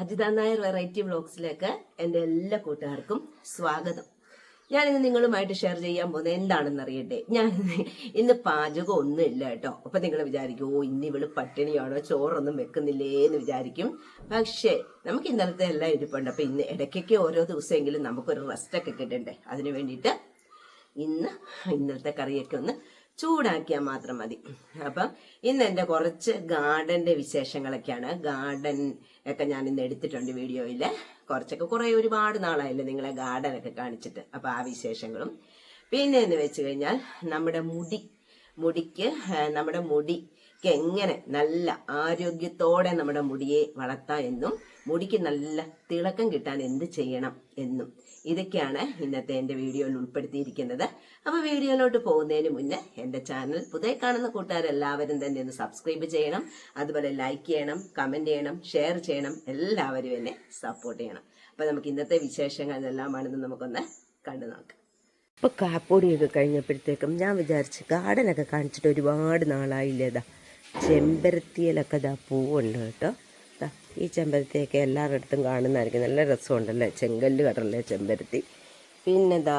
Ajitha Nair variety വ്ളോഗ്സിലേക്ക് എന്റെ എല്ലാ കൂട്ടുകാർക്കും സ്വാഗതം. ഞാൻ ഇന്ന് നിങ്ങളുമായിട്ട് ഷെയർ ചെയ്യാൻ പോകുന്നത് എന്താണെന്ന് അറിയട്ടെ ഞാൻ ഇന്ന് പാചകം ഒന്നും ഇല്ല കേട്ടോ. അപ്പൊ നിങ്ങൾ വിചാരിക്കും ഓ ഇന്ന് ഇവൾ പട്ടിണിയാണോ? ചോറൊന്നും വെക്കുന്നില്ലേ? എന്ന് വിചാരിക്കും. പക്ഷേ നമുക്ക് ഇന്നലത്തെ എല്ലാം ഇരിപ്പുണ്ട്. അപ്പൊ ഇന്ന് ഇടയ്ക്കൊക്കെ ഓരോ ദിവസമെങ്കിലും നമുക്കൊരു റെസ്റ്റ് ഒക്കെ കിട്ടണ്ടേ? അതിന് വേണ്ടിയിട്ട് ഇന്ന് ഇന്നലത്തെ കറിയൊക്കെ ഒന്ന് ചൂടാക്കിയാൽ മാത്രം മതി. അപ്പം ഇന്ന് എന്റെ കുറച്ച് ഗാർഡന്റെ വിശേഷങ്ങളൊക്കെയാണ്. ഗാർഡൻ ഒക്കെ ഞാൻ ഇന്ന് എടുത്തിട്ടുണ്ട് വീഡിയോയിൽ. കുറച്ചൊക്കെ കുറേ ഒരുപാട് നാളായില്ലേ നിങ്ങളെ ഗാർഡനൊക്കെ കാണിച്ചിട്ട്. അപ്പം ആ വിശേഷങ്ങളും. പിന്നെ എന്ന് വെച്ച് കഴിഞ്ഞാൽ നമ്മുടെ മുടി മുടിക്ക് നമ്മുടെ മുടിക്ക് എങ്ങനെ നല്ല ആരോഗ്യത്തോടെ നമ്മുടെ മുടിയെ വളർത്താം എന്നും മുടിക്ക് നല്ല തിളക്കം കിട്ടാൻ എന്ത് ചെയ്യണം എന്നും ഇതൊക്കെയാണ് ഇന്നത്തെ എന്റെ വീഡിയോയിൽ ഉൾപ്പെടുത്തിയിരിക്കുന്നത്. അപ്പോൾ വീഡിയോയിലോട്ട് പോകുന്നതിന് മുന്നേ എന്റെ ചാനൽ പുതിയ കാണുന്ന കൂട്ടുകാരെല്ലാവരും തന്നെ ഒന്ന് സബ്സ്ക്രൈബ് ചെയ്യണം. അതുപോലെ ലൈക്ക് ചെയ്യണം കമന്റ് ചെയ്യണം ഷെയർ ചെയ്യണം. എല്ലാവരും എന്നെ സപ്പോർട്ട് ചെയ്യണം. അപ്പോൾ നമുക്ക് ഇന്നത്തെ വിശേഷങ്ങൾ എന്തെല്ലാമാണെന്ന് നമുക്കൊന്ന് കണ്ടു നോക്കാം. ഇപ്പോൾ കാപ്പൊടിയൊക്കെ കഴിഞ്ഞപ്പോഴത്തേക്കും ഞാൻ വിചാരിച്ച് ഗാർഡനൊക്കെ കാണിച്ചിട്ട് ഒരുപാട് നാളായില്ലേതാ ചെമ്പരത്തിയിലൊക്കെ ഇതാ പൂവുണ്ട് കേട്ടോ. ഈ ചെമ്പരത്തിയൊക്കെ എല്ലാവരുടെ കാണുന്നതായിരിക്കും. നല്ല രസമുണ്ടല്ലേ? ചെങ്കല്ല് കടറല്ലേ ചെമ്പരത്തി? പിന്നെ ദാ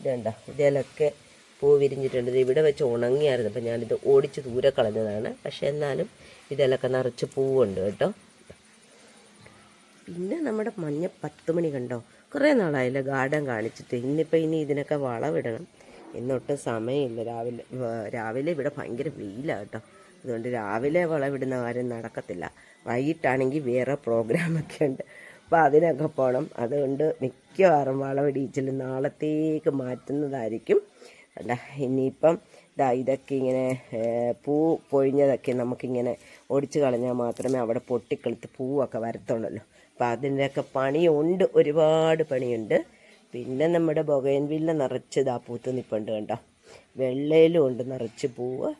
ഇതുണ്ടോ? ഇതിലൊക്കെ പൂ വിരിഞ്ഞിട്ടുണ്ട്. ഇവിടെ വെച്ച് ഉണങ്ങിയായിരുന്നു. അപ്പം ഞാനിത് ഓടിച്ച് ദൂരെ കളഞ്ഞതാണ്. പക്ഷേ എന്നാലും ഇതിലൊക്കെ നിറച്ച് പൂവുണ്ട് കേട്ടോ. പിന്നെ നമ്മുടെ മഞ്ഞ പത്ത് മണി കണ്ടോ? കുറേ നാളായില്ല ഗാർഡൻ കാണിച്ചിട്ട്. ഇന്നിപ്പോൾ ഇനി ഇതിനൊക്കെ വളവിടണം. ഇന്നൊട്ടും സമയമില്ല. രാവിലെ രാവിലെ ഇവിടെ ഭയങ്കര വെയിലാണ് കേട്ടോ. അതുകൊണ്ട് രാവിലെ വളവിടുന്ന കാര്യം നടക്കത്തില്ല. വൈകിട്ടാണെങ്കിൽ വേറെ പ്രോഗ്രാമൊക്കെ ഉണ്ട്. അപ്പോൾ അതിനൊക്കെ പോകണം അതുകൊണ്ട് മിക്കവാറും വളവിടിച്ചിൽ നാളത്തേക്ക് മാറ്റുന്നതായിരിക്കും. അല്ല ഇനിയിപ്പം ഇതാ ഇതൊക്കെ ഇങ്ങനെ പൂ പൊഴിഞ്ഞതൊക്കെ നമുക്കിങ്ങനെ ഒടിച്ചു കളഞ്ഞാൽ മാത്രമേ അവിടെ പൊട്ടിക്കെളുത്ത് പൂവൊക്കെ വരത്തുള്ളല്ലോ. അപ്പം അതിന്റെയൊക്കെ പണിയുണ്ട്. ഒരുപാട് പണിയുണ്ട്. പിന്നെ നമ്മുടെ ബൊഗൈൻവില്ല നിറച്ച് ഇതാ പൂത്ത് നിൽപ്പുണ്ട് കണ്ടോ. വെള്ളയിലും ഉണ്ട് നിറച്ച് പൂവ്.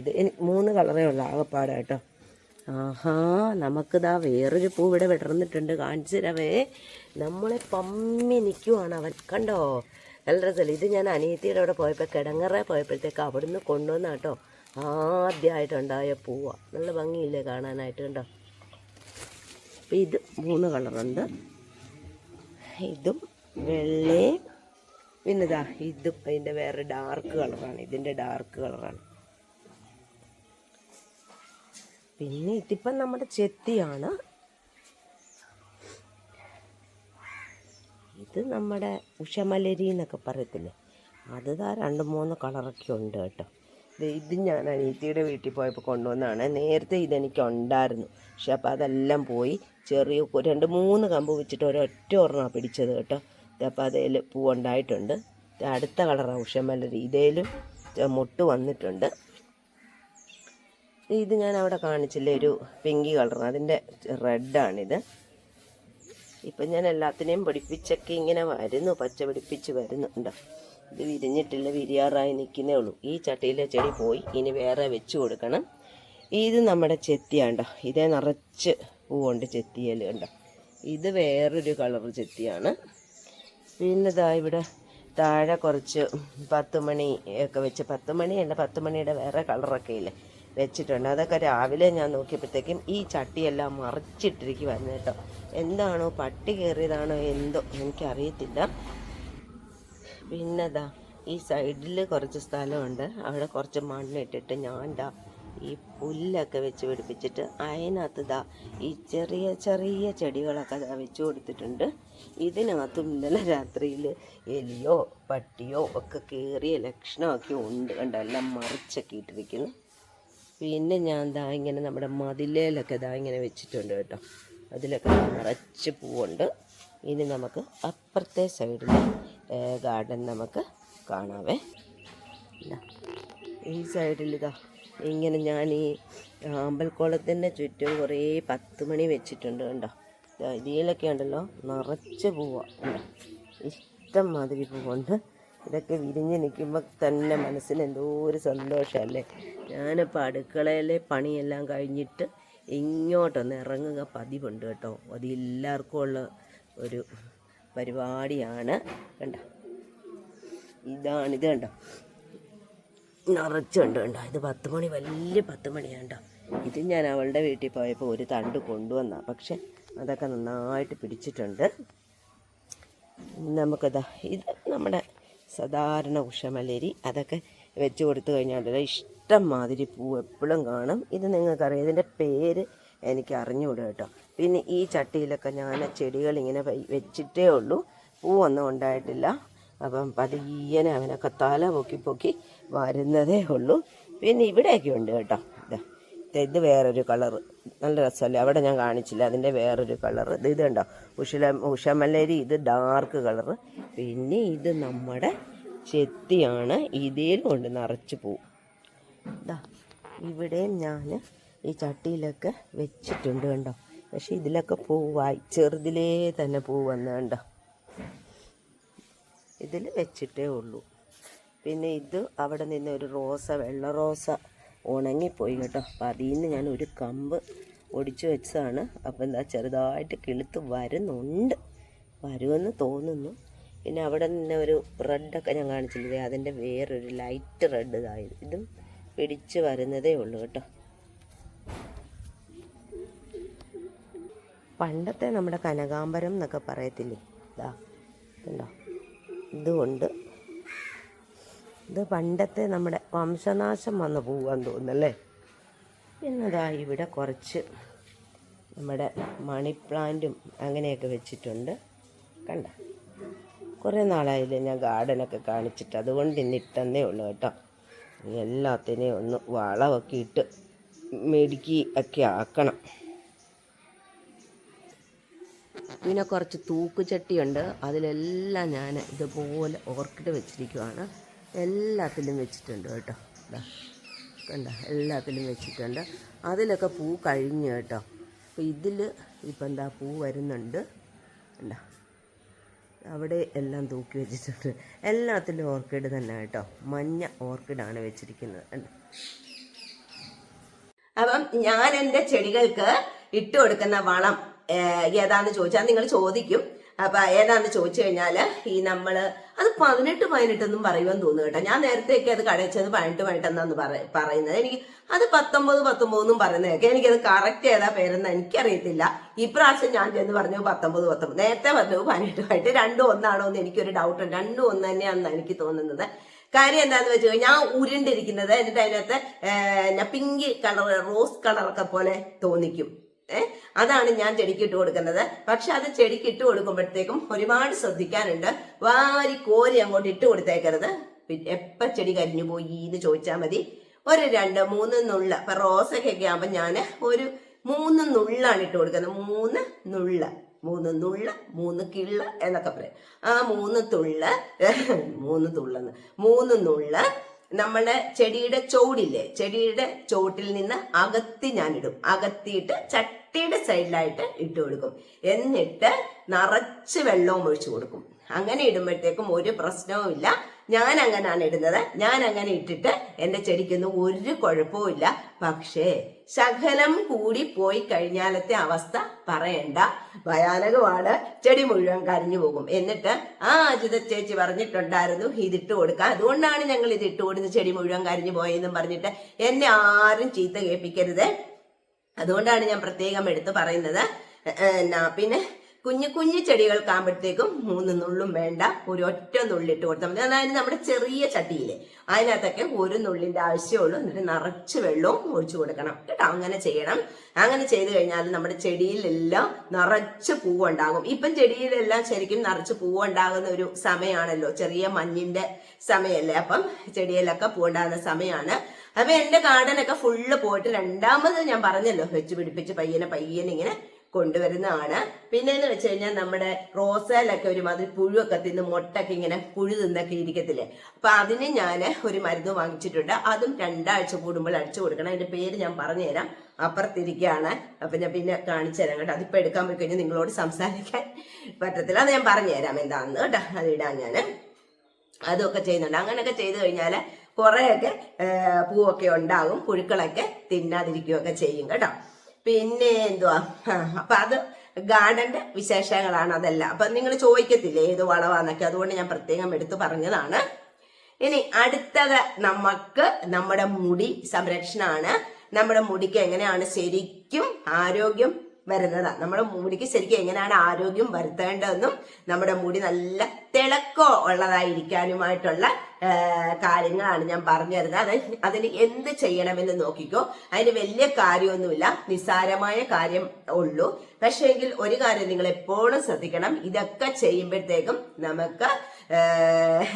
ഇത് മൂന്ന് കളറേ ഉള്ളൂ ആകെപ്പാട് കേട്ടോ ആഹാ നമുക്കിതാ വേറൊരു പൂ ഇവിടെ വിടർന്നിട്ടുണ്ട്. കാണിച്ചു തരവേ നമ്മളെ പമ്മി നിൽക്കുവാണ് അവൻ. കണ്ടോ? നല്ല രസമല്ല? ഇത് ഞാൻ അനിയത്തിയുടെ അവിടെ പോയപ്പോൾ കിടങ്ങറ പോയപ്പോഴത്തേക്ക് അവിടുന്ന് കൊണ്ടുവന്ന കേട്ടോ ആദ്യമായിട്ടുണ്ടായ പൂവാ. നല്ല ഭംഗിയില്ലേ കാണാനായിട്ട് കണ്ടോ? അപ്പം ഇത് മൂന്ന് കളറുണ്ട്. ഇതും വെള്ളയും. പിന്നെ ഇതാ ഇതും അതിന്റെ വേറെ ഡാർക്ക് കളറാണ്. ഇതിന്റെ ഡാർക്ക് കളറാണ്. പിന്നെ ഇതിപ്പം നമ്മുടെ ചെത്തിയാണ്. ഇത് നമ്മുടെ ഉഷമലരി എന്നൊക്കെ പറയത്തില്ലേ? അത് താ രണ്ട് മൂന്ന് കളറൊക്കെ ഉണ്ട് കേട്ടോ. ഇത് ഞാൻ അനീത്തിയുടെ വീട്ടിൽ പോയപ്പോൾ കൊണ്ടുവന്നതാണ്. നേരത്തെ ഇതെനിക്ക് ഉണ്ടായിരുന്നു പക്ഷെ അപ്പോൾ അതെല്ലാം പോയി ചെറിയ രണ്ട് മൂന്ന് കമ്പ് വെച്ചിട്ട് ഒരൊറ്റ ഒരെണ്ണമാണ് പിടിച്ചത് കേട്ടോ. അപ്പോൾ അതിൽ പൂവുണ്ടായിട്ടുണ്ട്. അടുത്ത കളറാണ് ഉഷമലരി. ഇതേലും മുട്ട് വന്നിട്ടുണ്ട്. ഇത് ഞാൻ അവിടെ കാണിച്ചില്ലേ ഒരു പിങ്കി കളർ അതിന്റെ റെഡാണിത്. ഇപ്പം ഞാൻ എല്ലാത്തിനെയും പിടിപ്പിച്ചൊക്കെ ഇങ്ങനെ വരുന്നു പച്ച പിടിപ്പിച്ച് വരുന്നുണ്ട് ഇത് വിരിഞ്ഞിട്ടില്ല വിരിയാറായി നിൽക്കുന്നേ ഉള്ളൂ. ഈ ചട്ടിയിലെ ചെടി പോയി ഇനി വേറെ വെച്ച് കൊടുക്കണം. ഇത് നമ്മുടെ ചെത്തിയാണ്ടോ ഇതേ നിറച്ച് പൂവുണ്ട് ചെത്തിയൽ ഉണ്ടോ ഇത് വേറൊരു കളർ ചെത്തിയാണ്. പിന്നെ ഇതാ ഇവിടെ താഴെ കുറച്ച് പത്ത് മണി ഒക്കെ വെച്ച് പത്ത് മണിയല്ല പത്ത് മണിയുടെ വേറെ കളറൊക്കെ ഇല്ലേ? വെച്ചിട്ടുണ്ട്. അതൊക്കെ രാവിലെ ഞാൻ നോക്കിയപ്പോഴത്തേക്കും ഈ ചട്ടിയെല്ലാം മറിച്ചിട്ടിരിക്കുവായിരുന്നു കേട്ടോ. എന്താണോ പട്ടി കയറിയതാണോ എന്തോ എനിക്കറിയത്തില്ല. പിന്നെതാ ഈ സൈഡിൽ കുറച്ച് സ്ഥലമുണ്ട്. അവിടെ കുറച്ച് മണ്ണിട്ടിട്ട് ഞാൻ ദാ ഈ പുല്ലൊക്കെ വെച്ച് പിടിപ്പിച്ചിട്ട് അതിനകത്ത് ദാ ഈ ചെറിയ ചെറിയ ചെടികളൊക്കെ ദാ വെച്ച് കൊടുത്തിട്ടുണ്ട്. ഇതിനകത്തും ഇന്നലെ രാത്രിയിൽ എലിയോ പട്ടിയോ ഒക്കെ കയറിയ ലക്ഷണമൊക്കെ ഉണ്ട്. കണ്ടോ? എല്ലാം മറിച്ചൊക്കെ ഇട്ടിരിക്കുന്നു. പിന്നെ ഞാൻ ദാ ഇങ്ങനെ നമ്മുടെ മതിലേലൊക്കെ ദാ ഇങ്ങനെ വെച്ചിട്ടുണ്ട് കേട്ടോ. അതിലൊക്കെ നിറച്ച് പൂവുണ്ട്. ഇനി നമുക്ക് അപ്പുറത്തെ സൈഡിൽ ഗാർഡൻ നമുക്ക് കാണാവേ. ഈ സൈഡിൽ ഇതാ ഇങ്ങനെ ഞാൻ ഈ അമ്പൽക്കുളത്തിന്റെ ചുറ്റും കുറേ പത്ത് മണി വെച്ചിട്ടുണ്ട് കണ്ടോ. ഇതിലൊക്കെ ഉണ്ടല്ലോ നിറച്ച് പൂവാണ് ഇഷ്ടം മാതിരി പൂവുണ്ട്. ഇതൊക്കെ വിരിഞ്ഞ് നിൽക്കുമ്പോൾ തന്നെ മനസ്സിന് എന്തോ ഒരു സന്തോഷമല്ലേ ഞാനിപ്പോൾ അടുക്കളയിലെ പണിയെല്ലാം കഴിഞ്ഞിട്ട് ഇങ്ങോട്ടൊന്ന് ഇറങ്ങുക പതിവുണ്ട് കേട്ടോ. അത് എല്ലാവർക്കും ഉള്ള ഒരു പരിപാടിയാണ്. കണ്ട? ഇതാണിത് ഇത് കണ്ടോ? നിറച്ചുണ്ട് കണ്ടോ? ഇത് പത്ത് മണി വലിയ പത്ത് മണിയാണ് കേട്ടോ. ഇത് ഞാൻ അവളുടെ വീട്ടിൽ പോയപ്പോൾ ഒരു തണ്ട് കൊണ്ടുവന്ന. പക്ഷെ അതൊക്കെ നന്നായിട്ട് പിടിച്ചിട്ടുണ്ട്. നമുക്കതാ ഇത് നമ്മുടെ സാധാരണ ഉഷമലരി. അതൊക്കെ വെച്ച് കൊടുത്തു കഴിഞ്ഞാൽ ഇഷ്ടം മാതിരി പൂ എപ്പോഴും കാണും. ഇത് നിങ്ങൾക്കറിയാം. ഇതിന്റെ പേര് എനിക്ക് അറിഞ്ഞുകൂടും കേട്ടോ. പിന്നെ ഈ ചട്ടിയിലൊക്കെ ഞാൻ ചെടികൾ ഇങ്ങനെ വെച്ചിട്ടേ ഉള്ളൂ. പൂ ഒന്നും ഉണ്ടായിട്ടില്ല. അപ്പം പതിയനെ അവനൊക്കെ തല പൊക്കി പൊക്കി വരുന്നതേ ഉള്ളൂ. പിന്നെ ഇവിടെയൊക്കെ ഉണ്ട് കേട്ടോ. ഇതാ വേറൊരു കളറ് നല്ല രസമല്ലേ? അവിടെ ഞാൻ കാണിച്ചില്ല. അതിന്റെ വേറൊരു കളറ് ഇത് ഇത് കണ്ടോ? ഉഷല ഉഷമല്ലരി ഇത് ഡാർക്ക് കളറ് പിന്നെ ഇത് നമ്മുടെ ചെത്തിയാണ് ഇതിലും ഉണ്ട് നിറച്ച് പോവും ഇതാ ഇവിടെയും ഞാൻ ഈ ചട്ടിയിലൊക്കെ വെച്ചിട്ടുണ്ട് കണ്ടോ? പക്ഷെ ഇതിലൊക്കെ പൂവായി. ചെറുതിലേ തന്നെ പൂ കണ്ടോ? ഇതിൽ വെച്ചിട്ടേ ഉള്ളൂ. പിന്നെ ഇത് അവിടെ നിന്ന് ഒരു റോസ വെള്ള റോസ. ഉണങ്ങിപ്പോയി കേട്ടോ. അപ്പം അതിൽ നിന്ന് ഞാൻ ഒരു കമ്പ് ഒടിച്ചു വെച്ചതാണ്. അപ്പോൾ എന്താ ചെറുതായിട്ട് കിളുത്ത് വരുന്നുണ്ട്. വരുമെന്ന് തോന്നുന്നു. പിന്നെ അവിടെ നിന്ന് ഒരു റെഡൊക്കെ ഞാൻ കാണിച്ചില്ലേ? അതിന്റെ വേറൊരു ലൈറ്റ് റെഡ് ഇതായത് ഇതും. പിടിച്ച് വരുന്നതേ ഉള്ളൂ കേട്ടോ. പണ്ടത്തെ നമ്മുടെ കനകാംബരം എന്നൊക്കെ പറയത്തില്ലേ? ഇതാ ഉണ്ടോ ഇതുകൊണ്ട് ഇത് പണ്ടത്തെ നമ്മുടെ വംശനാശം വന്ന പോവാൻ തോന്നുന്നല്ലേ? പിന്നതാ ഇവിടെ കുറച്ച് നമ്മുടെ മണി പ്ലാന്റും അങ്ങനെയൊക്കെ വെച്ചിട്ടുണ്ട്. കണ്ട? കുറേ നാളായില്ലേ ഞാൻ ഗാർഡനൊക്കെ കാണിച്ചിട്ട്. അതുകൊണ്ട് ഇന്ന് ഇട്ടെന്നേ ഉള്ളൂ കേട്ടോ. എല്ലാത്തിനെയും ഒന്ന് വളമൊക്കെ ഇട്ട് മെടുക്കി ഒക്കെ ആക്കണം. പിന്നെ കുറച്ച് തൂക്കുചട്ടിയുണ്ട്. അതിലെല്ലാം ഞാൻ ഇതുപോലെ ഓർക്കിഡ് വെച്ചിരിക്കുവാണ്. എല്ലാത്തിലും വെച്ചിട്ടുണ്ട് കേട്ടോ. കണ്ട എല്ലാത്തിലും വെച്ചിട്ടുണ്ട്. അതിലൊക്കെ പൂ കഴിഞ്ഞു കേട്ടോ. അപ്പോൾ ഇതിൽ ഇപ്പം എന്താ പൂ വരുന്നുണ്ട്. കണ്ട അവിടെ എല്ലാം തൂക്കി വെച്ചിട്ടുണ്ട്. എല്ലാത്തിലും ഓർക്കിഡ് തന്നെ കേട്ടോ. മഞ്ഞ ഓർക്കിഡാണ് വെച്ചിരിക്കുന്നത്. കണ്ട. അപ്പം ഞാൻ എന്റെ ചെടികൾക്ക് ഇട്ട് കൊടുക്കുന്ന വളം ഏതാണെന്ന് ചോദിച്ചാൽ നിങ്ങൾ ചോദിക്കും. അപ്പം ഏതാന്ന് ചോദിച്ചു കഴിഞ്ഞാൽ ഈ നമ്മൾ അത് പതിനെട്ട് പതിനെട്ടെന്നും പറയുമെന്ന് തോന്നുന്നു കേട്ടോ. ഞാൻ നേരത്തെയൊക്കെ അത് കടയിച്ചത് പതിനെട്ട് പതിനെട്ടെന്നാന്ന് പറ- പറയുന്നത്. എനിക്ക് അത് പത്തൊമ്പത് പത്തൊമ്പതെന്നും പറയുന്നതൊക്കെ എനിക്കത് കറക്റ്റ് ഏതാ പേരെന്ന് എനിക്കറിയത്തില്ല. ഇപ്രാവശ്യം ഞാൻ ചെന്ന് പറഞ്ഞു പത്തൊമ്പത് പത്തൊമ്പത്. നേരത്തെ പറഞ്ഞു പതിനെട്ടുമായിട്ട് രണ്ടും ഒന്നാണോ എന്ന് എനിക്കൊരു ഡൗട്ട് രണ്ടും ഒന്ന് തന്നെയാണെന്ന് എനിക്ക് തോന്നുന്നത്. കാര്യം എന്താന്ന് വെച്ച് കഴിഞ്ഞാൽ ഞാൻ ഉരുണ്ടിരിക്കുന്നത് എന്നിട്ട് അതിനകത്ത് പിങ്ക് കളർ റോസ് കളറൊക്കെ പോലെ തോന്നിക്കും. അതാണ് ഞാൻ ചെടിക്ക് ഇട്ട് കൊടുക്കുന്നത്. പക്ഷെ അത് ചെടിക്ക് ഇട്ട് കൊടുക്കുമ്പോഴത്തേക്കും ഒരുപാട് ശ്രദ്ധിക്കാനുണ്ട്. വാരി കോരി അങ്ങോട്ട് ഇട്ട് കൊടുത്തേക്കരുത്. എപ്പം ചെടി കരിഞ്ഞു പോയി എന്ന് ചോദിച്ചാൽ മതി. ഒരു രണ്ട് മൂന്ന് നുള്ള ഇപ്പൊ റോസൊക്കെ ആകുമ്പോൾ ഞാൻ ഒരു മൂന്ന് നുള്ളാണ് ഇട്ട് കൊടുക്കുന്നത്. മൂന്ന് നുള്ള മൂന്ന് നുള്ള മൂന്ന് കിള്ള എന്നൊക്കെ പറയും. ആ മൂന്ന് തുള്ള മൂന്ന് തുള്ളന്ന്. മൂന്ന് നുള്ള നമ്മുടെ ചെടിയുടെ ചോടില്ലേ ചെടിയുടെ ചോട്ടിൽ നിന്ന് അകത്തി ഞാനിടും. അകത്തിയിട്ട് ചട്ടിയുടെ സൈഡിലായിട്ട് ഇട്ട് കൊടുക്കും. എന്നിട്ട് നിറച്ച് വെള്ളവും ഒഴിച്ചു കൊടുക്കും. അങ്ങനെ ഇടുമ്പോഴത്തേക്കും ഒരു പ്രശ്നവും ഇല്ല ഞാൻ അങ്ങനെയാണ് ഇടുന്നത്. ഞാൻ അങ്ങനെ ഇട്ടിട്ട് എന്റെ ചെടിക്കൊന്നും ഒരു കുഴപ്പവും ഇല്ല. പക്ഷേ ശകലം കൂടി പോയി കഴിഞ്ഞാലത്തെ അവസ്ഥ പറയണ്ട. ഭയാനകമാണ്. ചെടി മുഴുവൻ കരിഞ്ഞു പോകും. എന്നിട്ട് ആ അജിത ചേച്ചി പറഞ്ഞിട്ടുണ്ടായിരുന്നു ഇതിട്ട് കൊടുക്കാൻ. അതുകൊണ്ടാണ് ഞങ്ങൾ ഇത് ഇട്ട് കൊടുത്ത് ചെടി മുഴുവൻ കരിഞ്ഞു പോയെന്നും പറഞ്ഞിട്ട് എന്നെ ആരും ചീത്ത കേൾപ്പിക്കരുത്. അതുകൊണ്ടാണ് ഞാൻ പ്രത്യേകം എടുത്തു പറയുന്നത്. പിന്നെ കുഞ്ഞു കുഞ്ഞു ചെടികൾക്കാകുമ്പോഴത്തേക്കും മൂന്ന് നുള്ളും വേണ്ട ഒരു ഒറ്റ നുള്ളിട്ട് കൊടുത്താൽ മതി. അതായത് നമ്മുടെ ചെറിയ ചട്ടിയിൽ അതിനകത്തൊക്കെ ഒരു നുള്ളിന്റെ ആവശ്യമുള്ളൂ. എന്നിട്ട് നിറച്ച് വെള്ളവും ഒഴിച്ചു കൊടുക്കണം. കേട്ടോ അങ്ങനെ ചെയ്യണം. അങ്ങനെ ചെയ്തു കഴിഞ്ഞാൽ നമ്മുടെ ചെടിയിലെല്ലാം നിറച്ച് പൂവുണ്ടാകും. ഇപ്പം ചെടിയിലെല്ലാം ശരിക്കും നിറച്ച് പൂവുണ്ടാകുന്ന ഒരു സമയമാണല്ലോ. ചെറിയ മഞ്ഞിന്റെ സമയമല്ലേ അപ്പം ചെടിയിലൊക്കെ പൂവുണ്ടാകുന്ന സമയമാണ്. അപ്പൊ എന്റെ ഗാർഡനൊക്കെ ഫുള്ള് പോയിട്ട് രണ്ടാമത് ഞാൻ പറഞ്ഞല്ലോ വെച്ച് പിടിപ്പിച്ച് പയ്യനെ പയ്യനെ ഇങ്ങനെ കൊണ്ടുവരുന്നതാണ്. പിന്നെ എന്ന് വെച്ച് കഴിഞ്ഞാൽ നമ്മുടെ റോസയിലൊക്കെ ഒരുമാതിരി പുഴുവൊക്കെ തിന്ന് മുട്ടൊക്കെ ഇങ്ങനെ പുഴു തിന്നൊക്കെ ഇരിക്കത്തില്ലേ? അപ്പൊ അതിന് ഞാൻ ഒരു മരുന്ന് വാങ്ങിച്ചിട്ടുണ്ട്. അതും രണ്ടാഴ്ച കൂടുമ്പോൾ അടിച്ചു കൊടുക്കണം. അതിന്റെ പേര് ഞാൻ പറഞ്ഞുതരാം. അപ്പുറത്തിരിക്കുകയാണ്. അപ്പൊ ഞാൻ പിന്നെ കാണിച്ചു തരാം കേട്ടോ. അതിപ്പോ എടുക്കാൻ പോയി കഴിഞ്ഞാൽ നിങ്ങളോട് സംസാരിക്കാൻ പറ്റത്തില്ല. അത് ഞാൻ പറഞ്ഞുതരാം എന്താണെന്ന് കേട്ടോ. അത് ഇടാൻ ഞാൻ അതൊക്കെ ചെയ്യുന്നുണ്ട്. അങ്ങനെയൊക്കെ ചെയ്തു കഴിഞ്ഞാൽ കുറേയൊക്കെ പൂവൊക്കെ ഉണ്ടാകും. പുഴുക്കളൊക്കെ തിന്നാതിരിക്കുകയൊക്കെ ചെയ്യും കേട്ടോ. പിന്നെ എന്തുവാ? അപ്പൊ അത് ഗാർഡന്റെ വിശേഷങ്ങളാണ് അതെല്ലാം. അപ്പൊ നിങ്ങൾ ചോദിക്കത്തില്ലേ ഏത് വളവാന്നൊക്കെ? അതുകൊണ്ട് ഞാൻ പ്രത്യേകം എടുത്തു പറഞ്ഞതാണ്. ഇനി അടുത്തത് നമുക്ക് നമ്മുടെ മുടി സംരക്ഷണമാണ്. നമ്മുടെ മുടിക്ക് എങ്ങനെയാണ് ശരിക്കും ആരോഗ്യം വരുന്നത്? നമ്മുടെ മുടിക്ക് ശരിക്കും എങ്ങനെയാണ് ആരോഗ്യം വരുത്തേണ്ടതെന്നും നമ്മുടെ മുടി നല്ല തിളക്കോ ഉള്ളതായിരിക്കാനുമായിട്ടുള്ള കാര്യങ്ങളാണ് ഞാൻ പറഞ്ഞു തരുന്നത്. അത് അതിന് എന്ത് ചെയ്യണമെന്ന് നോക്കിക്കോ. അതിന് വലിയ കാര്യമൊന്നുമില്ല. നിസ്സാരമായ കാര്യം ഉള്ളൂ. പക്ഷേങ്കിൽ ഒരു കാര്യം നിങ്ങൾ എപ്പോഴും ശ്രദ്ധിക്കണം. ഇതൊക്കെ ചെയ്യുമ്പോഴത്തേക്കും നമുക്ക്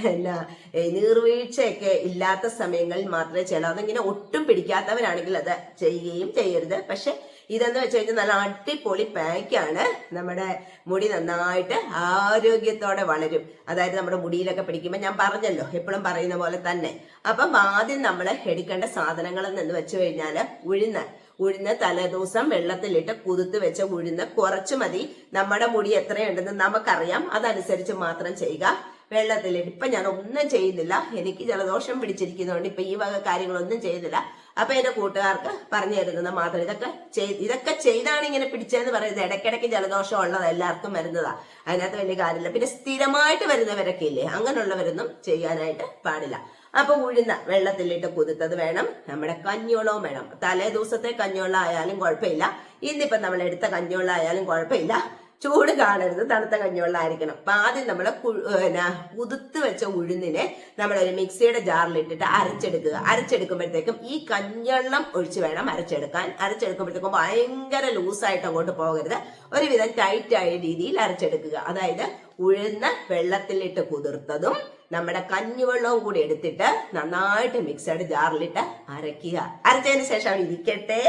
എന്നാ നീർവീഴ്ചയൊക്കെ ഇല്ലാത്ത സമയങ്ങളിൽ മാത്രമേ ചെയ്യണം. അതിങ്ങനെ ഒട്ടും പിടിക്കാത്തവരാണെങ്കിൽ അത് ചെയ്യുകയും ചെയ്യരുത്. പക്ഷെ ഇതെന്ന് വെച്ച് കഴിഞ്ഞാൽ നല്ല അടിപൊളി പാക്കാണ് നമ്മുടെ മുടി നന്നായിട്ട് ആരോഗ്യത്തോടെ വളരും. അതായത് നമ്മുടെ മുടിയിലൊക്കെ പിടിക്കുമ്പോൾ ഞാൻ പറഞ്ഞല്ലോ എപ്പോഴും പറയുന്ന പോലെ തന്നെ. അപ്പം ആദ്യം നമ്മൾ എടുക്കേണ്ട സാധനങ്ങൾ എന്ന് വെച്ച് കഴിഞ്ഞാൽ ഉഴുന്ന്. ഉഴുന്ന് തലേദിവസം വെള്ളത്തിലിട്ട് കുതിർത്ത് വെച്ച ഉഴുന്ന് കുറച്ച് മതി. നമ്മുടെ മുടി എത്രയുണ്ടെന്ന് നമുക്കറിയാം. അതനുസരിച്ച് മാത്രം ചെയ്യുക. വെള്ളത്തിലിട്ട് ഇപ്പൊ ഞാൻ ഒന്നും ചെയ്യുന്നില്ല. എനിക്ക് ജലദോഷം പിടിച്ചിരിക്കുന്നതുകൊണ്ട് ഇപ്പൊ ഈ വക കാര്യങ്ങളൊന്നും ചെയ്യുന്നില്ല. അപ്പൊ എന്റെ കൂട്ടുകാർക്ക് പറഞ്ഞു തരുന്നത് മാത്രം. ഇതൊക്കെ ചെയ്ത് ഇതൊക്കെ ചെയ്താണ് ഇങ്ങനെ പിടിച്ചതെന്ന് പറയുന്നത്. ഇടയ്ക്കിടയ്ക്ക് ജലദോഷം ഉള്ളത് എല്ലാവർക്കും വരുന്നതാ. അതിനകത്ത് വലിയ കാര്യമില്ല. പിന്നെ സ്ഥിരമായിട്ട് വരുന്നവരൊക്കെ ഇല്ലേ? അങ്ങനെയുള്ളവരൊന്നും ചെയ്യാനായിട്ട് പാടില്ല. അപ്പൊ ഉഴുന്ന വെള്ളത്തിലിട്ട് കുതിർത്തത് വേണം. നമ്മുടെ കഞ്ഞോളവും വേണം. തലേ ദിവസത്തെ കഞ്ഞോളം ആയാലും കുഴപ്പമില്ല. ഇന്നിപ്പം നമ്മൾ എടുത്ത കഞ്ഞോളം ആയാലും കുഴപ്പമില്ല. ചൂട് കാണരുത് തണുത്ത കഞ്ഞിവെള്ളമായിരിക്കണം. അപ്പൊ ആദ്യം നമ്മൾ പിന്നെ കുതിർത്ത് വെച്ച ഉഴുന്നിനെ നമ്മളൊരു മിക്സിയുടെ മിക്സിയുടെ ജാറിലിട്ടിട്ട് അരച്ചെടുക്കുക. അരച്ചെടുക്കുമ്പോഴത്തേക്കും ഈ കഞ്ഞെള്ളം ഒഴിച്ച് വേണം അരച്ചെടുക്കാൻ. അരച്ചെടുക്കുമ്പോഴത്തേക്കും ഭയങ്കര ലൂസായിട്ട് അങ്ങോട്ട് പോകരുത്. ഒരുവിധം ടൈറ്റ് ആയ രീതിയിൽ അരച്ചെടുക്കുക. അതായത് ഉഴുന്ന് വെള്ളത്തിലിട്ട് കുതിർത്തതും നമ്മുടെ കഞ്ഞിവെള്ളവും കൂടി എടുത്തിട്ട് നന്നായിട്ട് മിക്സഡ് ജാറിലിട്ട് അരയ്ക്കുക. അരച്ചതിന് ശേഷം ഇരിക്കട്ടെ.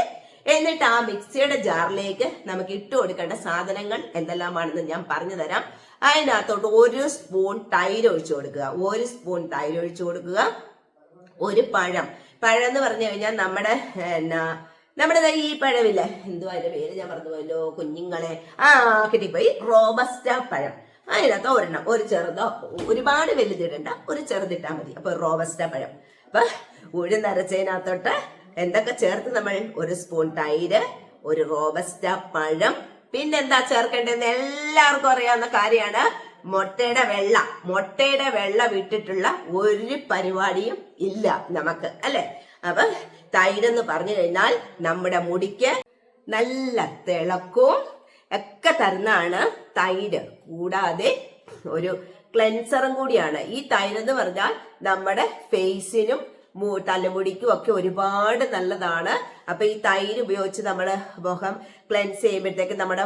എന്നിട്ട് ആ മിക്സിയുടെ ജാറിലേക്ക് നമുക്ക് ഇട്ട് കൊടുക്കേണ്ട സാധനങ്ങൾ എന്തെല്ലാമാണെന്ന് ഞാൻ പറഞ്ഞു തരാം. അതിനകത്തോട്ട് ഒരു സ്പൂൺ തൈര് ഒഴിച്ചു കൊടുക്കുക. ഒരു സ്പൂൺ തൈര് ഒഴിച്ചു കൊടുക്കുക. ഒരു പഴം. പഴം എന്ന് പറഞ്ഞു കഴിഞ്ഞാൽ നമ്മുടെ എന്നാ നമ്മുടെ ഈ പഴമില്ലേ? എന്തുവാ അതിന്റെ പേര് ഞാൻ മറന്നുപോയല്ലോ. കുഞ്ഞുങ്ങളെ. ആ കിട്ടിപ്പോയി. റോബസ്റ്റ പഴം. അതിനകത്ത് ഒരെണ്ണം. ഒരു ചെറുതോ ഒരുപാട് വലുതിടണ്ട. ഒരു ചെറുതിട്ടാ മതി. അപ്പൊ റോബസ്റ്റ പഴം. അപ്പൊ ഉഴുന്നരച്ചതിനകത്തോട്ട് എന്തൊക്കെ ചേർത്ത് നമ്മൾ? ഒരു സ്പൂൺ തൈര് ഒരു റോബസ്റ്റ പഴം. പിന്നെന്താ ചേർക്കേണ്ടതെന്ന് എല്ലാവർക്കും അറിയാവുന്ന കാര്യമാണ്. മുട്ടയുടെ വെള്ള. മുട്ടയുടെ വെള്ള വിട്ടിട്ടുള്ള ഒരു പരിപാടിയും ഇല്ല നമുക്ക് അല്ലെ? അപ്പൊ തൈരെന്ന് പറഞ്ഞു കഴിഞ്ഞാൽ നമ്മുടെ മുടിക്ക് നല്ല തിളക്കവും ഒക്കെ തരുന്നതാണ് തൈര്. കൂടാതെ ഒരു ക്ലെൻസറും കൂടിയാണ്. ഈ തൈരെന്ന് പറഞ്ഞാൽ നമ്മുടെ ഫേസിനും തലമുടിക്കും ഒക്കെ ഒരുപാട് നല്ലതാണ്. അപ്പൊ ഈ തൈര് ഉപയോഗിച്ച് നമ്മൾ മുഖം ക്ലെൻസ് ചെയ്യുമ്പോഴത്തേക്ക് നമ്മുടെ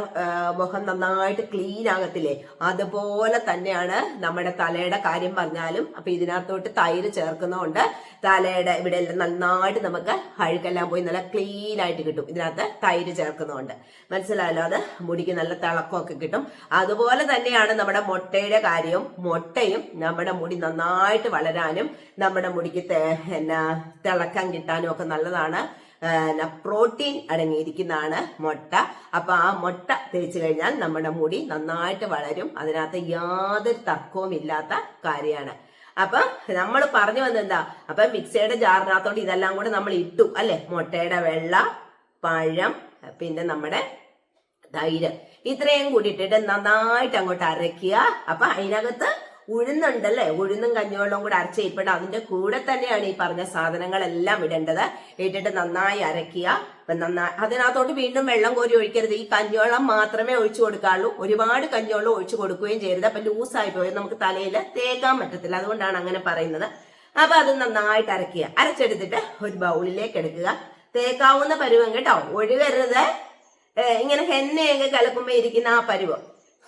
മുഖം നന്നായിട്ട് ക്ലീൻ ആകത്തില്ലേ? അതുപോലെ തന്നെയാണ് നമ്മുടെ തലയുടെ കാര്യം പറഞ്ഞാലും അപ്പൊ ഇതിനകത്തോട്ട് തൈര് ചേർക്കുന്നതുകൊണ്ട് തലയുടെ ഇവിടെ എല്ലാം നന്നായിട്ട് നമുക്ക് അഴുക്കെല്ലാം പോയി നല്ല ക്ലീൻ ആയിട്ട് കിട്ടും. ഇതിനകത്ത് തൈര് ചേർക്കുന്നതുകൊണ്ട്. മനസ്സിലായല്ലോ? അത് മുടിക്ക് നല്ല തിളക്കമൊക്കെ കിട്ടും. അതുപോലെ തന്നെയാണ് നമ്മുടെ മുട്ടയുടെ കാര്യവും. മുട്ടയും നമ്മുടെ മുടി നന്നായിട്ട് വളരാനും നമ്മുടെ മുടിക്ക് എന്നാ തിളക്കം കിട്ടാനും ഒക്കെ നല്ലതാണ്. പ്രോട്ടീൻ അടങ്ങിയിരിക്കുന്നതാണ് മുട്ട. അപ്പൊ ആ മുട്ട തേച്ചു കഴിഞ്ഞാൽ നമ്മുടെ മുടി നന്നായിട്ട് വളരും. അതിനകത്ത് യാതൊരു തർക്കവും ഇല്ലാത്ത കാര്യമാണ്. അപ്പൊ നമ്മൾ പറഞ്ഞു വന്നെന്താ? അപ്പൊ മിക്സിയുടെ ജാറിനകത്തോട്ട് ഇതെല്ലാം കൂടെ നമ്മൾ ഇട്ടു അല്ലെ? മുട്ടയുടെ വെള്ള പഴം പിന്നെ നമ്മുടെ തൈര്. ഇത്രയും കൂടി ഇട്ടിട്ട് നന്നായിട്ട് അങ്ങോട്ട് അരയ്ക്കുക. അപ്പൊ അതിനകത്ത് ഉഴുന്നുണ്ടല്ലേ? ഉഴുന്നും കഞ്ഞിവെള്ളവും കൂടെ അരച്ച് ഇപ്പോഴും അതിന്റെ കൂടെ തന്നെയാണ് ഈ പറഞ്ഞ സാധനങ്ങളെല്ലാം ഇടേണ്ടത്. ഇട്ടിട്ട് നന്നായി അരയ്ക്കുക. അപ്പൊ നന്നായി അതിനകത്തോട്ട് വീണ്ടും വെള്ളം കോരി ഒഴിക്കരുത്. ഈ കഞ്ഞിവെള്ളം മാത്രമേ ഒഴിച്ചു കൊടുക്കാറുള്ളൂ. ഒരുപാട് കഞ്ഞിവെള്ളം ഒഴിച്ചു കൊടുക്കുകയും ചെയ്യരുത്. അപ്പൊ ലൂസായി പോയി. നമുക്ക് തലയിൽ തേക്കാൻ പറ്റത്തില്ല. അതുകൊണ്ടാണ് അങ്ങനെ പറയുന്നത്. അപ്പൊ അത് നന്നായിട്ട് അരയ്ക്കുക. അരച്ചെടുത്തിട്ട് ഒരു ബൗളിലേക്ക് എടുക്കുക. തേക്കാവുന്ന പരുവം കേട്ടോ. ഒഴുകരുത്. ഇങ്ങനെ ഹെന്നയൊക്കെ കലക്കുമ്പോ ഇരിക്കുന്ന ആ പരുവം.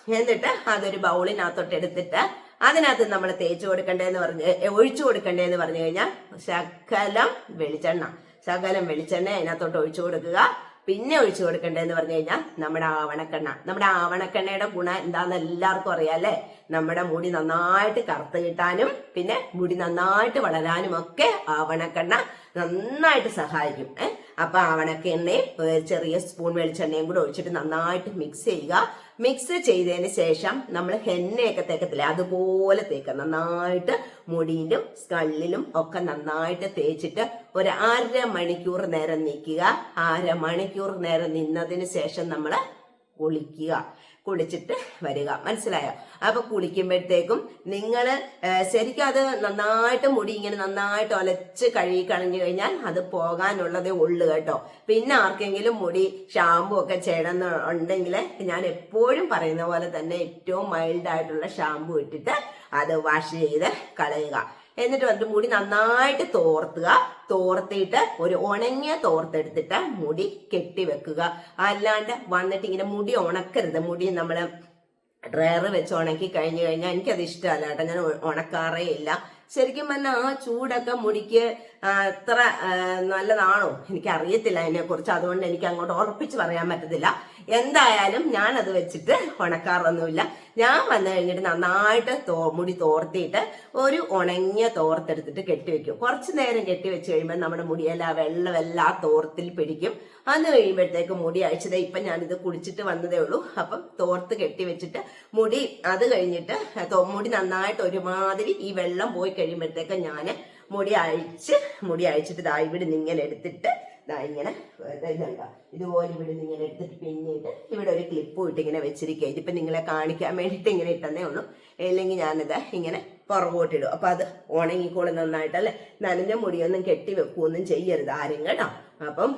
എന്നിട്ട് അതൊരു ബൗളിനകത്തോട്ട് എടുത്തിട്ട് അതിനകത്ത് നമ്മൾ തേച്ച് കൊടുക്കണ്ടേന്ന് പറഞ്ഞ് ഒഴിച്ചു കൊടുക്കണ്ടേന്ന് പറഞ്ഞു കഴിഞ്ഞാൽ ശകലം വെളിച്ചെണ്ണ. ശകലം വെളിച്ചെണ്ണ അതിനകത്തോട്ട് ഒഴിച്ചു കൊടുക്കുക. പിന്നെ ഒഴിച്ചു കൊടുക്കണ്ടേന്ന് പറഞ്ഞു കഴിഞ്ഞാൽ നമ്മുടെ ആവണക്കെണ്ണ. നമ്മുടെ ആവണക്കെണ്ണയുടെ ഗുണം എന്താന്ന് എല്ലാവർക്കും അറിയാം അല്ലേ? നമ്മുടെ മുടി നന്നായിട്ട് കറുത്ത് കിട്ടാനും പിന്നെ മുടി നന്നായിട്ട് വളരാനും ഒക്കെ ആവണക്കെണ്ണ. നന്നായിട്ട് സഹായിക്കും. ഏഹ് അപ്പൊ ആവണക്കെണ്ണയും എണ്ണയും ചെറിയ സ്പൂൺ വെളിച്ചെണ്ണയും കൂടെ ഒഴിച്ചിട്ട് നന്നായിട്ട് മിക്സ് ചെയ്യുക. മിക്സ് ചെയ്തതിന് ശേഷം നമ്മൾ ഹെന്നയൊക്കെ തേക്കത്തില്ലേ അതുപോലെ തേക്കുക. നന്നായിട്ട് മുടിയിലും സ്കള്ളിലും ഒക്കെ നന്നായിട്ട് തേച്ചിട്ട് ഒരു അര മണിക്കൂർ നേരം നിൽക്കുക അര മണിക്കൂർ നേരം നിന്നതിന് ശേഷം നമ്മൾ കുളിക്കുക. കുളിച്ചിട്ട് വരിക. മനസ്സിലായോ? അപ്പൊ കുളിക്കുമ്പോഴത്തേക്കും നിങ്ങൾ ശരിക്കും അത് നന്നായിട്ട് മുടി ഇങ്ങനെ നന്നായിട്ട് ഒലച്ച് കഴുകി കളഞ്ഞു കഴിഞ്ഞാൽ അത് പോകാനുള്ളതേ ഉള്ളു കേട്ടോ. പിന്നെ ആർക്കെങ്കിലും മുടി ഷാമ്പു ഒക്കെ ചേടുന്ന ഉണ്ടെങ്കിൽ ഞാൻ എപ്പോഴും പറയുന്ന പോലെ തന്നെ ഏറ്റവും മൈൽഡ് ആയിട്ടുള്ള ഷാമ്പു ഇട്ടിട്ട് അത് വാഷ് ചെയ്ത് കളയുക. എന്നിട്ട് വന്നിട്ട് മുടി നന്നായിട്ട് തോർത്തുക. തോർത്തിയിട്ട് ഒരു ഉണങ്ങിയ തോർത്തെടുത്തിട്ട് മുടി കെട്ടി വെക്കുക. അല്ലാണ്ട് വന്നിട്ട് ഇങ്ങനെ മുടി ഉണക്കരുത്. മുടി നമ്മൾ ഡ്രയർ വെച്ച് ഉണക്കി കഴിഞ്ഞു കഴിഞ്ഞാൽ എനിക്കത് ഇഷ്ടമല്ല കേട്ടോ. ഞാൻ ഉണക്കാറേ ഇല്ല. ശരിക്കും പറഞ്ഞാൽ ആ ചൂടൊക്കെ മുടിക്ക് ആ, നല്ലതാണോ എനിക്ക് അറിയത്തില്ല അതിനെ കുറിച്ച് അതുകൊണ്ട് എനിക്ക് അങ്ങോട്ട് ഉറപ്പിച്ച് പറയാൻ പറ്റത്തില്ല. എന്തായാലും ഞാൻ അത് വെച്ചിട്ട് ഉണക്കാറൊന്നുമില്ല. ഞാൻ വന്നു കഴിഞ്ഞിട്ട് നന്നായിട്ട് തോ മുടി തോർത്തിയിട്ട് ഒരു ഉണങ്ങിയ തോർത്തെടുത്തിട്ട് കെട്ടിവെക്കും കുറച്ച് നേരം കെട്ടി വെച്ച് കഴിയുമ്പോൾ നമ്മുടെ മുടിയെല്ലാം വെള്ളമെല്ലാം തോർത്തിൽ പിടിക്കും. അന്ന് കഴിയുമ്പോഴത്തേക്ക് മുടി അഴിച്ചത് ഇപ്പം ഞാനിത് കുളിച്ചിട്ട് വന്നതേ ഉള്ളൂ. അപ്പം തോർത്ത് കെട്ടി വെച്ചിട്ട് മുടി അത് കഴിഞ്ഞിട്ട് മുടി നന്നായിട്ട് ഒരുമാതിരി ഈ വെള്ളം പോയി കഴിയുമ്പോഴത്തേക്ക് ഞാൻ മുടി അഴിച്ച് മുടി അഴിച്ചിട്ട് ദാ ഇവിടെ നിന്ന് ഇങ്ങനെ എടുത്തിട്ട് ദാ ഇങ്ങനെ ഇതുപോലെ ഇവിടെ നിന്ന് ഇങ്ങനെ എടുത്തിട്ട് പിന്നീട് ഇവിടെ ഒരു ക്ലിപ്പ് ഇട്ട് ഇങ്ങനെ വെച്ചിരിക്കുക ഇതിപ്പോ നിങ്ങളെ കാണിക്കാൻ വേണ്ടിയിട്ട് ഇങ്ങനെ ഇട്ടെന്നേ ഉള്ളൂ. അല്ലെങ്കിൽ ഞാനിത് ഇങ്ങനെ പുറകോട്ടിടും അപ്പൊ അത് ഉണങ്ങിക്കോളും നന്നായിട്ടല്ലേ? നനഞ്ഞ മുടിയൊന്നും കെട്ടി വെക്കുകയൊന്നും ചെയ്യരുത് ആരും കേട്ടോ. അപ്പം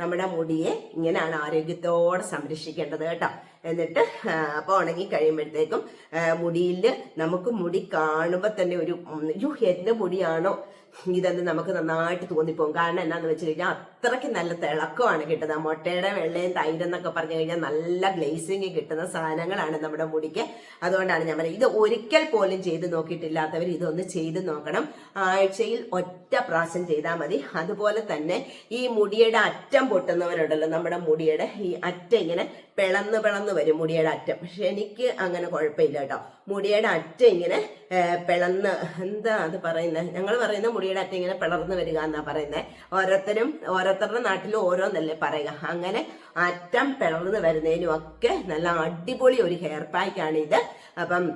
നമ്മുടെ മുടിയെ ഇങ്ങനെയാണ് ആരോഗ്യത്തോടെ സംരക്ഷിക്കേണ്ടത് കേട്ടോ. എന്നിട്ട് അപ്പൊ ഉണങ്ങി കഴിയുമ്പോഴത്തേക്കും മുടിയിൽ നമുക്ക് മുടി കാണുമ്പോൾ തന്നെ ഒരു യു എന്റെ മുടിയാണോ? ഇതെന്ന് നമുക്ക് നന്നായിട്ട് തോന്നിപ്പോകും. കാരണം എന്നാന്ന് വെച്ച് കഴിഞ്ഞാൽ അത്രയ്ക്ക് നല്ല തിളക്കമാണ് കിട്ടുന്നത്. മുട്ടയുടെ വെള്ളയും തൈര് എന്നൊക്കെ പറഞ്ഞു കഴിഞ്ഞാൽ നല്ല ഗ്ലേസിങ് കിട്ടുന്ന സാധനങ്ങളാണ് നമ്മുടെ മുടിക്ക്. അതുകൊണ്ടാണ് ഞാൻ പറയുന്നത് ഇത് ഒരിക്കൽ പോലും ചെയ്ത് നോക്കിയിട്ടില്ലാത്തവർ ഇതൊന്ന് ചെയ്ത് നോക്കണം. ആഴ്ചയിൽ ഒറ്റ പ്രാവശ്യം ചെയ്താൽ മതി. അതുപോലെ തന്നെ ഈ മുടിയുടെ അറ്റം പൊട്ടുന്നവരുണ്ടല്ലോ നമ്മുടെ മുടിയുടെ ഈ അറ്റം ഇങ്ങനെ പിളന്ന് പിളന്ന് വരും മുടിയുടെ അറ്റം. പക്ഷെ എനിക്ക് അങ്ങനെ കുഴപ്പമില്ല കേട്ടോ. മുടിയുടെ അറ്റം ഇങ്ങനെ പിളന്ന് എന്താ അത് പറയുന്നത് ഞങ്ങൾ പറയുന്ന മുടിയുടെ അറ്റം ഇങ്ങനെ പിളർന്ന് വരിക എന്നാ പറയുന്നത് ഓരോരുത്തരും ഓരോരുത്തരുടെ നാട്ടിലും ഓരോന്നല്ലേ പറയുക. അങ്ങനെ അറ്റം പിളർന്ന് വരുന്നതിനും ഒക്കെ നല്ല അടിപൊളി ഒരു ഹെയർ പാക്കാണ് ഇത് അപ്പം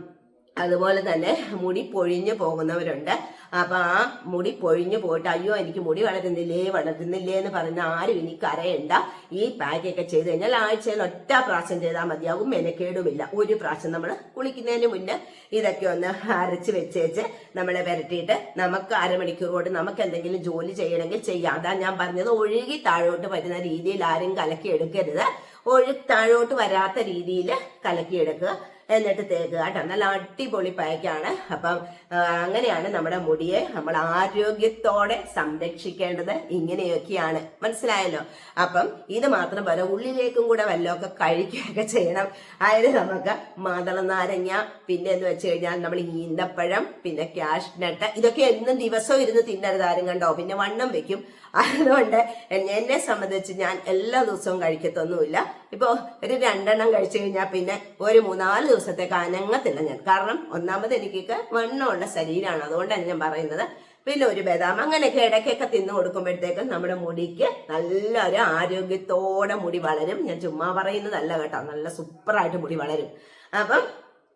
അതുപോലെ തന്നെ മുടി പൊഴിഞ്ഞു പോകുന്നവരുണ്ട്. അപ്പൊ ആ മുടി പൊഴിഞ്ഞു പോയിട്ട് അയ്യോ എനിക്ക് മുടി വളരുന്നില്ലേ വളരുന്നില്ലേ എന്ന് പറഞ്ഞ ആരും ഇനി കരയണ്ട. ഈ പാക്കൊക്കെ ചെയ്ത് കഴിഞ്ഞാൽ ആഴ്ചയിൽ ഒറ്റ പ്രാവശ്യം ചെയ്താൽ മതിയാകും മെനക്കേടുമില്ല. ഒരു പ്രാവശ്യം നമ്മൾ കുളിക്കുന്നതിന് മുന്നേ ഇതൊക്കെ ഒന്ന് അരച്ച് വെച്ചേച്ച് നമ്മളെ വരട്ടിയിട്ട് നമുക്ക് അരമണിക്കൂർ കൊണ്ട് നമുക്ക് എന്തെങ്കിലും ജോലി ചെയ്യണമെങ്കിൽ ചെയ്യാം. അതാ ഞാൻ പറഞ്ഞത് ഒഴുകി താഴോട്ട് വരുന്ന രീതിയിൽ ആരും കലക്കി എടുക്കരുത്. ഒഴു താഴോട്ട് വരാത്ത രീതിയിൽ കലക്കിയെടുക്കുക എന്നിട്ട് തേക്കുക കേട്ടോ. നല്ല അടിപൊളി പായ്ക്കാണ്. അപ്പം അങ്ങനെയാണ് നമ്മുടെ മുടിയെ നമ്മൾ ആരോഗ്യത്തോടെ സംരക്ഷിക്കേണ്ടത് ഇങ്ങനെയൊക്കെയാണ്. മനസ്സിലായല്ലോ? അപ്പം ഇത് മാത്രം പോലെ ഉള്ളിലേക്കും കൂടെ വല്ലതൊക്കെ കഴിക്കുകയൊക്കെ ചെയ്യണം. അതായത് നമുക്ക് മാതള നാരങ്ങ പിന്നെ എന്ന് വെച്ച് കഴിഞ്ഞാൽ നമ്മൾ ഈന്തപ്പഴം പിന്നെ ക്യാഷ് നട്ട് ഇതൊക്കെ എന്നും ദിവസവും ഇരുന്ന് തിന്നരുതാരും കണ്ടോ? പിന്നെ വണ്ണം വെക്കും. അതുകൊണ്ട് എന്നെ സംബന്ധിച്ച് ഞാൻ എല്ലാ ദിവസവും കഴിക്കത്തൊന്നുമില്ല. ഇപ്പോൾ ഒരു രണ്ടെണ്ണം കഴിച്ചു കഴിഞ്ഞാൽ പിന്നെ ഒരു മൂന്നാൽ ദിവസത്തേക്ക് അനങ്ങത്തില്ല ഞാൻ. കാരണം ഒന്നാമത് എനിക്കൊക്കെ വണ്ണമുള്ള ശരീരമാണ് അതുകൊണ്ടാണ് ഞാൻ പറയുന്നത്. പിന്നെ ഒരു ബദാം അങ്ങനെയൊക്കെ ഇടയ്ക്കൊക്കെ തിന്നു കൊടുക്കുമ്പോഴത്തേക്കും നമ്മുടെ മുടിക്ക് നല്ലൊരു ആരോഗ്യത്തോടെ മുടി വളരും. ഞാൻ ചുമ്മാ പറയുന്നതല്ല കേട്ടോ. നല്ല സൂപ്പറായിട്ട് മുടി വളരും. അപ്പം